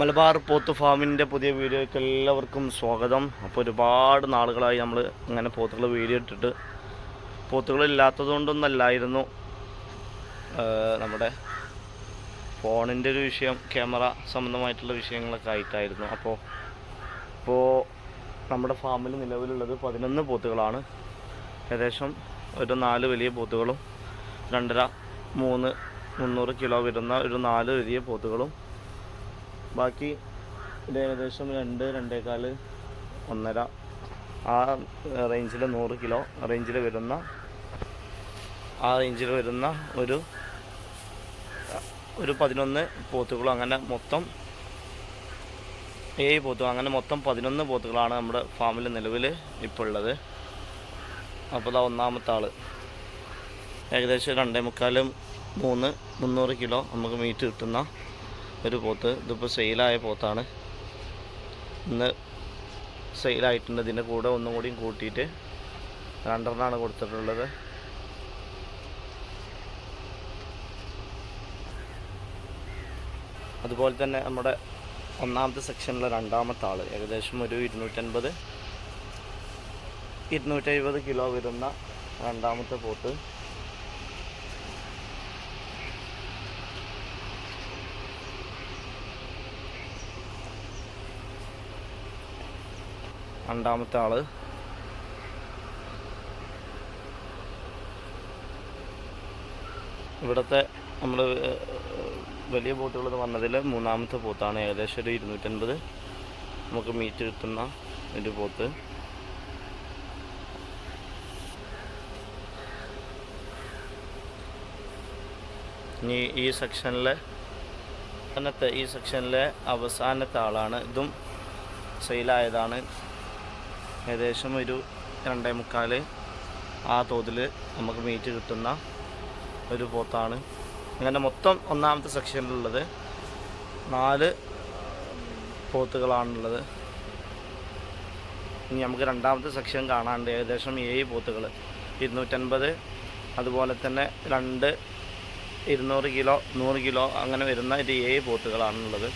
മലബാർ പോത്ത് ഫാമിന്റെ പുതിയ വീഡിയോയ്ക്ക് എല്ലാവർക്കും സ്വാഗതം. അപ്പോൾ ഒരുപാട് നാളുകളായി നമ്മൾ ഇങ്ങനെ പോത്തുകൾ വീഡിയോ ഇട്ടിട്ട് പോത്തുകളില്ലാത്തതുകൊണ്ടൊന്നല്ലായിരുന്നു. നമ്മുടെ ഫോണിന്റെ ഒരു വിഷയം ക്യാമറ സംബന്ധമായിട്ടുള്ള വിഷയങ്ങളൊക്കെ ആയിട്ടായിരുന്നു. അപ്പോൾ ഇപ്പോൾ നമ്മുടെ ഫാമിൽ നിലവിലുള്ളത് പതിനൊന്ന് പോത്തുകളാണ്. ഏകദേശം ഒരു നാല് വലിയ പോത്തുകളും രണ്ടര മൂന്ന് മുന്നൂറ് കിലോ വരുന്ന ഒരു നാല് വലിയ പോത്തുകളും ബാക്കി ഇത് ഏകദേശം രണ്ട് രണ്ടേകാൽ ഒന്നര. ആ റേഞ്ചിൽ നൂറ് കിലോ റേഞ്ചിൽ വരുന്ന ആ റേഞ്ചിൽ വരുന്ന ഒരു ഒരു പതിനൊന്ന് പോത്തുകളും. അങ്ങനെ മൊത്തം ഏഴ് പോത്തുകൾ. അങ്ങനെ മൊത്തം പതിനൊന്ന് പോത്തുകളാണ് നമ്മുടെ ഫാമിൽ നിലവിൽ ഇപ്പോൾ ഉള്ളത് അപ്പോൾ ഇതാ ഒന്നാമത്തെ ആൾ ഏകദേശം രണ്ടേ മുക്കാലും മൂന്ന് മുന്നൂറ് കിലോ നമുക്ക് മീറ്റ് കിട്ടുന്ന ഒരു പോത്ത്. ഇതിപ്പോൾ സെയിലായ പോത്താണ്. ഇന്ന് സെയിലായിട്ടുണ്ട് ഇതിന്റെ കൂടെ ഒന്നും കൂടിയും കൂട്ടിയിട്ട് രണ്ടെണ്ണമാണ് കൊടുത്തിട്ടുള്ളത്. അതുപോലെ തന്നെ നമ്മുടെ ഒന്നാമത്തെ സെക്ഷനിലെ രണ്ടാമത്തെ ആൾ ഏകദേശം ഒരു ഇരുന്നൂറ്റൻപത് ഇരുന്നൂറ്റെഴുപത് കിലോ വരുന്ന രണ്ടാമത്തെ പോത്ത്. രണ്ടാമത്തെ ആൾ. ഇവിടുത്തെ നമ്മൾ വലിയ ബോട്ടുകൾ വന്നതിൽ മൂന്നാമത്തെ പോത്താണ് ഏകദേശം ഒരു ഇരുന്നൂറ്റൻപത്. നമുക്ക് മീറ്റ് കിട്ടുന്ന ഒരു പോത്ത്. ഇനി ഈ സെക്ഷനിലെ അവസാനത്തെ ഈ സെക്ഷനിലെ അവസാനത്തെ ആളാണ്. ഇതും സെയിലായതാണ്. ഏകദേശം ഒരു രണ്ടേ മുക്കാൽ ആ തോതിൽ നമുക്ക് മീറ്റ് കിട്ടുന്ന ഒരു പോത്താണ്. അങ്ങനെ മൊത്തം ഒന്നാമത്തെ സെക്ഷനിലുള്ളത് നാല് പോത്തുകളാണുള്ളത്. ഇനി നമുക്ക് രണ്ടാമത്തെ സെക്ഷൻ കാണാണ്ട് ഏകദേശം ഏഴ് പോത്തുകൾ ഇരുന്നൂറ്റൻപത് അതുപോലെ തന്നെ രണ്ട് ഇരുന്നൂറ് കിലോ നൂറ് കിലോ അങ്ങനെ വരുന്ന ഒരു ഏഴ് പോത്തുകളാണുള്ളത്.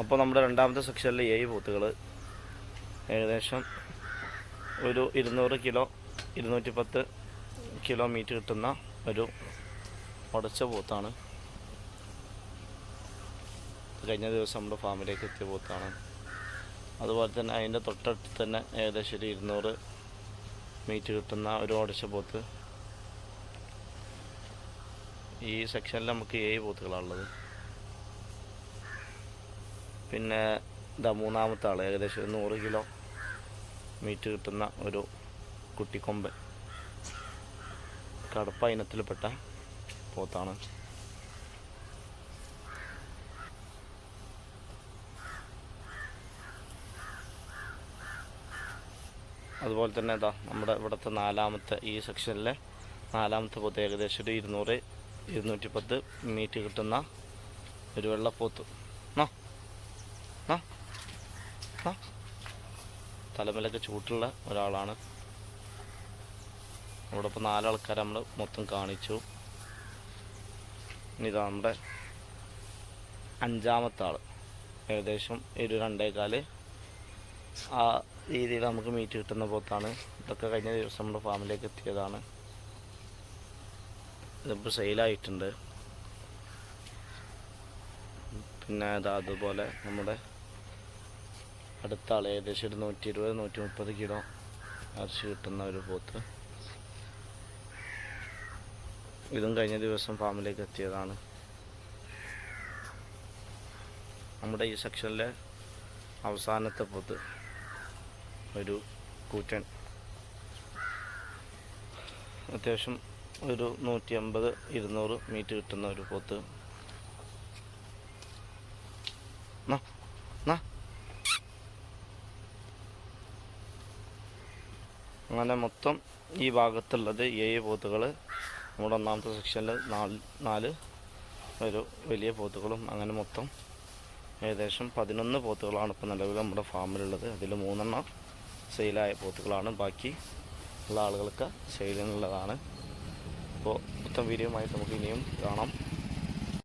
അപ്പോൾ നമ്മുടെ രണ്ടാമത്തെ സെക്ഷനിൽ ഏഴ് പോത്തുകൾ ഏകദേശം ഒരു ഇരുന്നൂറ് കിലോ ഇരുന്നൂറ്റി പത്ത് കിലോമീറ്റർ കിട്ടുന്ന ഒരു ഉടച്ച പോത്താണ്. കഴിഞ്ഞ ദിവസം നമ്മുടെ ഫാമിലേക്ക് എത്തിയ പോത്താണ്. അതുപോലെ തന്നെ അതിന്റെ തൊട്ടടുത്ത് തന്നെ ഏകദേശം ഒരു ഇരുന്നൂറ് മീറ്റ് കിട്ടുന്ന ഒരു ഉടച്ച പോത്ത്. ഈ സെക്ഷനിൽ നമുക്ക് ഏഴ് പോത്തുകളാണുള്ളത് പിന്നെ ഇതാ മൂന്നാമത്തെ ആൾ ഏകദേശം നൂറ് കിലോ മീറ്റ് കിട്ടുന്ന ഒരു കുട്ടിക്കൊമ്പൻ. കടപ്പ ഇനത്തിൽപ്പെട്ട പോത്താണ്. അതുപോലെ തന്നെ ഇതാ നമ്മുടെ ഇവിടുത്തെ നാലാമത്തെ ഈ സെക്ഷനിലെ നാലാമത്തെ പോത്ത് ഏകദേശം ഒരു ഇരുന്നൂറ് ഇരുന്നൂറ്റി പത്ത് മീറ്റ് കിട്ടുന്ന ഒരു വെള്ളപ്പോത്ത്. ആ ആ നാ തലമലൊക്കെ ചൂട്ടുള്ള ഒരാളാണ്. ഇപ്പോൾ നാലാൾക്കാർ നമ്മൾ മൊത്തം കാണിച്ചു. ഇതാ നമ്മുടെ അഞ്ചാമത്തെ ആൾ ഏകദേശം ഒരു രണ്ടേകാൽ ആ രീതിയിൽ നമുക്ക് മീറ്റ് കിട്ടുന്ന പോത്താണ്. ഇതൊക്കെ കഴിഞ്ഞ ദിവസം നമ്മുടെ ഫാമിലേക്ക് എത്തിയതാണ്. ഇതിപ്പോൾ സെയിലായിട്ടുണ്ട് പിന്നെ അതാ അതുപോലെ നമ്മുടെ അടുത്ത ആൾ ഏകദേശം ഒരു നൂറ്റി ഇരുപത് നൂറ്റി മുപ്പത് കിലോ ഇറച്ചി കിട്ടുന്ന ഒരു പോത്ത്. ഇതും കഴിഞ്ഞ ദിവസം ഫാമിലേക്ക് എത്തിയതാണ്. നമ്മുടെ ഈ സെക്ഷനിലെ അവസാനത്തെ പോത്ത് ഒരു കൂറ്റൻ. അത്യാവശ്യം ഒരു നൂറ്റി അമ്പത് ഇരുന്നൂറ് മീറ്റ് കിട്ടുന്ന ഒരു പോത്ത്. അങ്ങനെ മൊത്തം ഈ ഭാഗത്തുള്ളത് ഏഴ് പോത്തുകൾ നമ്മുടെ ഒന്നാമത്തെ സെക്ഷനിൽ നാല് നാല് ഒരു വലിയ പോത്തുകളും അങ്ങനെ മൊത്തം ഏകദേശം പതിനൊന്ന് പോത്തുകളാണ് ഇപ്പോൾ നിലവിൽ നമ്മുടെ ഫാമിലുള്ളത്. അതിൽ മൂന്നെണ്ണം സെയിലായ പോത്തുകളാണ്. ബാക്കി ഉള്ള ആളുകൾക്ക് സെയിലിനുള്ളതാണ്. അപ്പോൾ മൊത്തം വീഡിയോ നമുക്ക് ഇനിയും കാണാം.